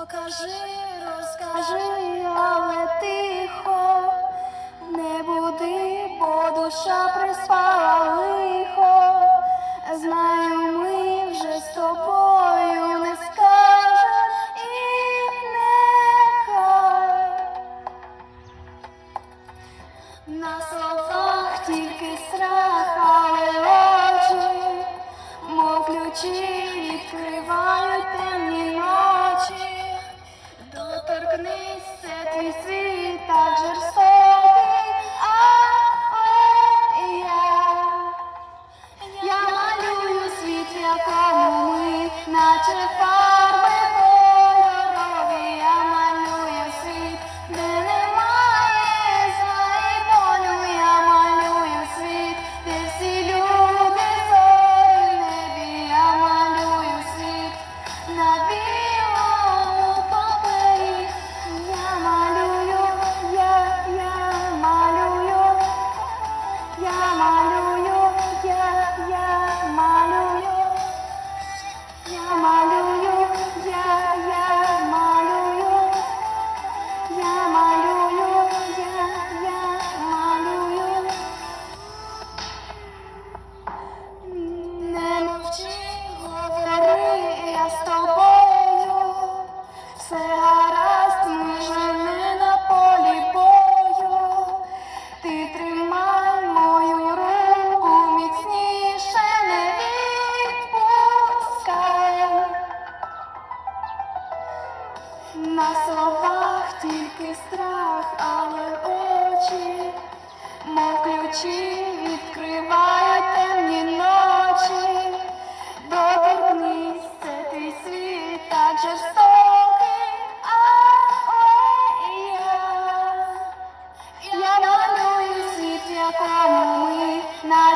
покажи, розкажи, але. Зупинись, це твій світ так жерсь.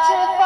such a